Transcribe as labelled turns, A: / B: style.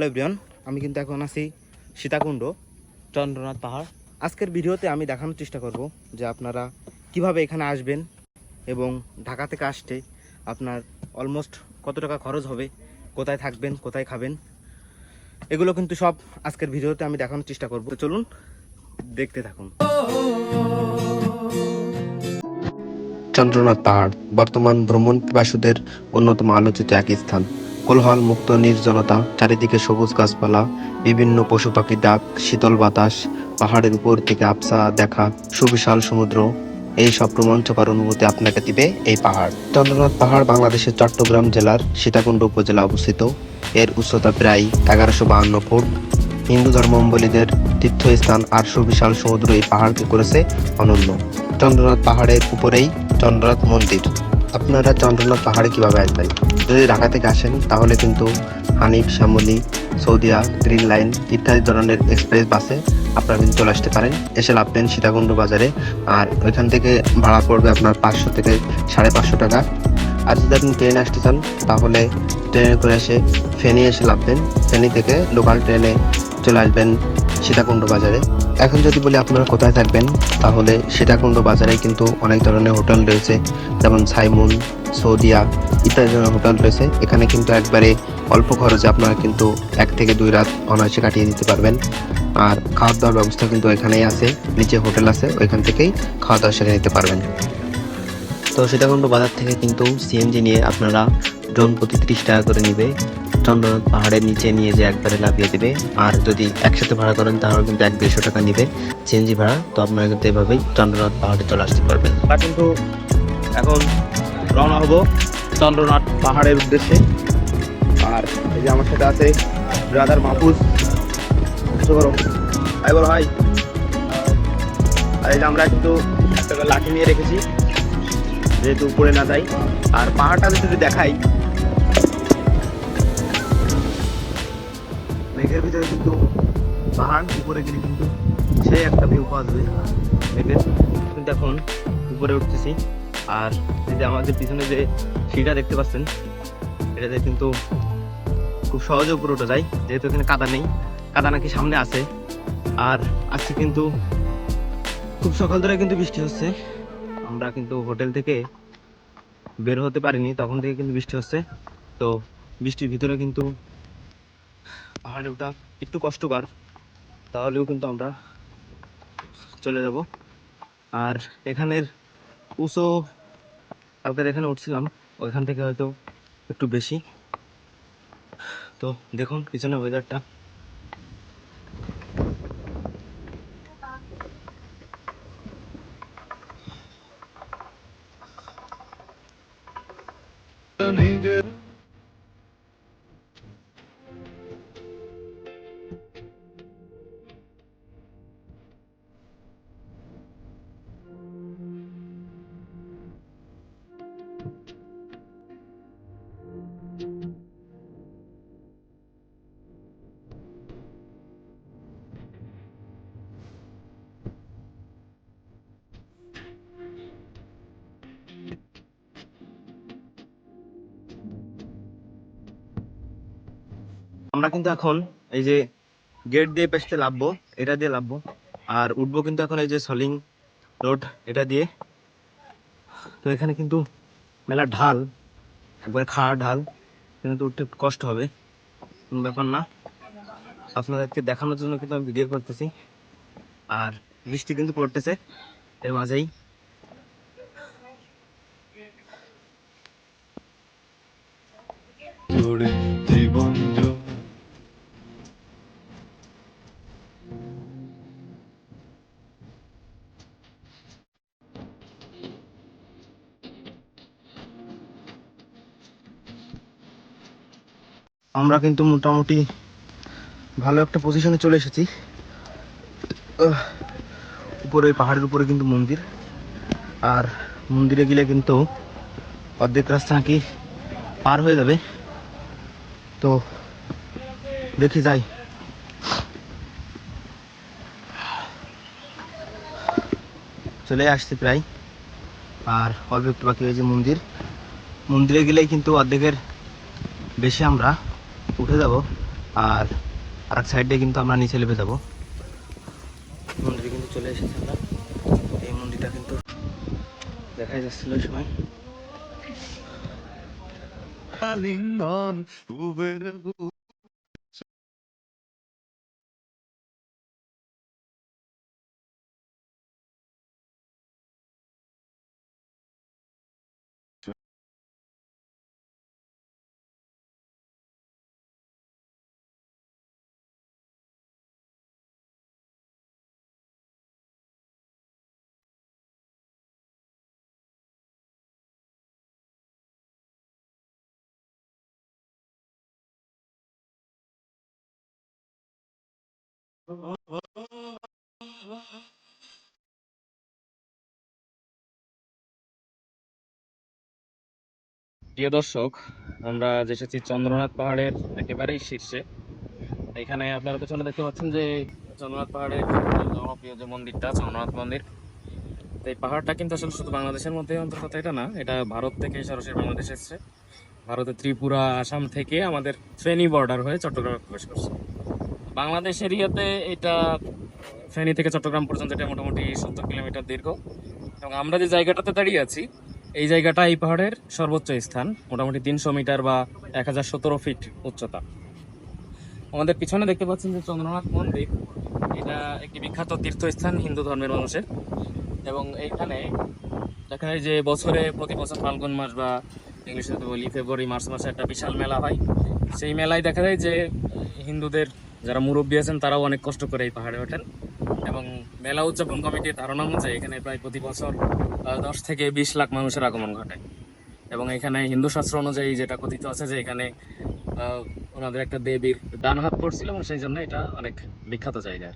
A: Hello Brian আমি কিন্তু এখন আছি সীতাকুণ্ড, চন্দ্রনাথ পাহাড়। আজকের ভিডিওতে আমি দেখানোর চেষ্টা করব যে আপনারা কীভাবে এখানে আসবেন এবং ঢাকা থেকে আসতে আপনার অলমোস্ট কত টাকা খরচ হবে, কোথায় থাকবেন, কোথায় খাবেন, এগুলো কিন্তু সব আজকের ভিডিওতে আমি দেখানোর চেষ্টা করব। চলুন, দেখতে থাকুন।
B: চন্দ্রনাথ পাহাড়, বর্তমান ভ্রমণ পিপাসুদের অন্যতম আলোচিত এক স্থান। কোলাহল মুক্ত নির্জনতা চারিদিকে সবুজ গাছপালা, বিভিন্ন পশু পাখি, ডাক, শীতল বাতাস, পাহাড়ের উপর থেকে আবসা দেখা, সুবিশাল সমুদ্র, এই সব রোমাঞ্চকর অনুভূতি আপনাকে দিবে এই পাহাড়। চন্দ্রনাথ পাহাড় বাংলাদেশের চট্টগ্রাম জেলার সীতাকুণ্ড উপজেলা অবস্থিত। এর উচ্চতা প্রায় এগারোশো বাহান্ন ফুট। হিন্দু ধর্মাবলীদের তীর্থস্থান আর সুবিশাল সমুদ্র এই পাহাড়কে করেছে অনন্য। চন্দ্রনাথ পাহাড়ের উপরেই চন্দ্রনাথ মন্দির। আপনারা চন্দ্রনাথ পাহাড়ে কীভাবে আসবেন? যদি ঢাকা থেকে আসেন, তাহলে কিন্তু হানিফ, শ্যামলী, সৌদিয়া, গ্রিন লাইন ইত্যাদি ধরনের এক্সপ্রেস বাসে আপনারা কিন্তু চলে আসতে পারেন। এসে নামবেন সীতাকুণ্ড বাজারে। আর ওইখান থেকে ভাড়া পড়বে আপনার পাঁচশো থেকে সাড়ে পাঁচশো টাকা। আর যদি আপনি ট্রেনে আসতে চান, তাহলে ট্রেনে করে এসে ফেনী এসে নামবেন ফেনী থেকে লোকাল ট্রেনে চলে আসবেন সীতাকুণ্ড বাজারে। এখন যদি বলি আপনারা কোথায় থাকবেন, তাহলে সীতাকুণ্ড বাজারে কিন্তু অনেক ধরনের হোটেল রয়েছে, যেমন সাইমুন, সৌদিয়া ইত্যাদি ধরনের হোটেল রয়েছে। এখানে কিন্তু একবারে অল্প খরচে আপনারা কিন্তু এক থেকে দুই রাত অনায়াসে কাটিয়ে দিতে পারবেন। আর খাওয়া দাওয়ার ব্যবস্থা কিন্তু এখানেই আছে, নিচে হোটেল আছে, ওইখান থেকেই খাওয়া দাওয়া সেরে নিতে পারবেন। তো সীতাকুণ্ড বাজার থেকে কিন্তু সিএনজি নিয়ে আপনারা ড্রোন প্রতি ত্রিশ টাকা করে নিবে। চন্দ্রনাথ পাহাড়ের নিচে নিয়ে যে একবারে লাফিয়ে দেবে, আর যদি একসাথে ভাড়া করেন তাহলে কিন্তু এক দেড়শো টাকা নিবে সিএনজি ভাড়া। তো আপনারা কিন্তু এভাবেই চন্দ্রনাথ পাহাড়ে চলে আসতে পারবেন।
A: আমরা কিন্তু এখন রওনা হব চন্দ্রনাথ পাহাড়ের উদ্দেশ্যে। আর এই যে আমার সাথে আছে ব্রাদার মাহফুজ। করো ভাই। আর এই যে আমরা কিন্তু একটা লাঠি নিয়ে রেখেছি, যেহেতু উপরে না যাই। আর পাহাড়টা যদি দেখাই মেঘের ভিতরে কিন্তু পাহাড় উপরে গেলে কিন্তু সেই একটা ভিউ পাওয়া যাবে। মেঘের। কিন্তু এখন উপরে উঠতেছি। আর এই যে আমাদের পিছনে যে সিঁড়িটা দেখতে পাচ্ছেন, এটাতে কিন্তু খুব সহজে উপরে ওঠা যায়। যেহেতু এখানে কাদা নেই, কাদা নাকি সামনে আছে। আর আজকে কিন্তু খুব সকাল ধরে কিন্তু বৃষ্টি হচ্ছে। আমরা কিন্তু হোটেল থেকে বের হতে পারিনি, তখন থেকে কিন্তু বৃষ্টি হচ্ছে। তো বৃষ্টির ভিতরে কিন্তু পাহাড়ে ওঠা একটু কষ্টকর, তাহলেও কিন্তু আমরা চলে যাব। আর এখানের উঁচু আপনার এখানে উঠছিলাম, ওইখান থেকে হয়তো একটু বেশি। তো দেখুন পিছনে ওয়েদারটা আমরা কিন্তু এখন এই যে গেট দিয়ে পেছতে লাভবো এটা দিয়ে লাভবো আর উঠবো কিন্তু এখন এই যে সলিং রোড, এটা দিয়ে। তো এখানে কিন্তু মেলা ঢাল, একবার খাড়া ঢাল কিন্তু উঠতে কষ্ট হবে, কোনো ব্যাপার না। আপনাদেরকে দেখানোর জন্য কিন্তু আমি ভিডিও করতেছি, আর বৃষ্টি কিন্তু পড়তেছে, এর মাঝেই। আমরা কিন্তু মোটামুটি ভালো একটা পজিশনে চলে এসেছি। উপরে, পাহাড়ের উপরে কিন্তু মন্দির। আর মন্দিরে গেলে কিন্তু অর্ধেক রাস্তা নাকি পার হয়ে যাবে। তো দেখি যাই। চলে আসছে প্রায়। আর অল্প একটু বাকি হয়েছে মন্দির। মন্দিরে গেলেই কিন্তু অর্ধেকের বেশি আমরা উঠে যাব, আর এক সাইডে কিন্তু আমরা নিচে নেমে যাব। মন্দিরে কিন্তু চলে এসেছি আমরা। এই মন্দিরটা কিন্তু দেখাই যাচ্ছিল ওই সময়।
C: আলিঙ্গন
D: প্রিয় দর্শক, আমরা যে এসেছি চন্দ্রনাথ পাহাড়ের একেবারেই শীর্ষে। এখানে আপনারা পেছনে দেখতে পাচ্ছেন যে চন্দ্রনাথ পাহাড়ের জনপ্রিয় যে মন্দিরটা, চন্দ্রনাথ মন্দির। এই পাহাড়টা কিন্তু আসলে শুধু বাংলাদেশের মধ্যে অন্তর্গত, এটা না, এটা ভারত থেকে সরাসরি বাংলাদেশ এসেছে। ভারতের ত্রিপুরা, আসাম থেকে আমাদের ফেনী বর্ডার হয়ে চট্টগ্রামে প্রবেশ করছে। বাংলাদেশ এরিয়াতে এটা ফেনী থেকে চট্টগ্রাম পর্যন্ত এটা মোটামুটি সত্তর কিলোমিটার দীর্ঘ। এবং আমরা যে জায়গাটাতে দাঁড়িয়ে আছি, এই জায়গাটা এই পাহাড়ের সর্বোচ্চ স্থান, মোটামুটি তিনশো মিটার বা এক হাজার সতেরো ফিট উচ্চতা। আমাদের পিছনে দেখতে পাচ্ছেন যে চন্দ্রনাথ মন্দির, এটা একটি বিখ্যাত তীর্থস্থান হিন্দু ধর্মের মানুষের। এবং এইখানে দেখা যায় যে বছরে প্রতি বছর ফাল্গুন মাস বা ইংলিশে বলি, ফেব্রুয়ারি, মার্চ মাসে একটা বিশাল মেলা হয়। সেই মেলায় দেখা যায় যে হিন্দুদের যারা মুরব্বী আছেন, তারাও অনেক কষ্ট করে এই পাহাড়ে ওঠেন। এবং মেলা উদযাপন কমিটির ধারণা অনুযায়ী এখানে প্রায় প্রতি বছর দশ থেকে বিশ লাখ মানুষের আগমন ঘটে। এবং এখানে হিন্দু শাস্ত্র অনুযায়ী যেটা কথিত আছে যে এখানে ওনাদের একটা দেবীর ডান হাত পড়ছিল এবং সেই জন্য এটা অনেক বিখ্যাত জায়গা।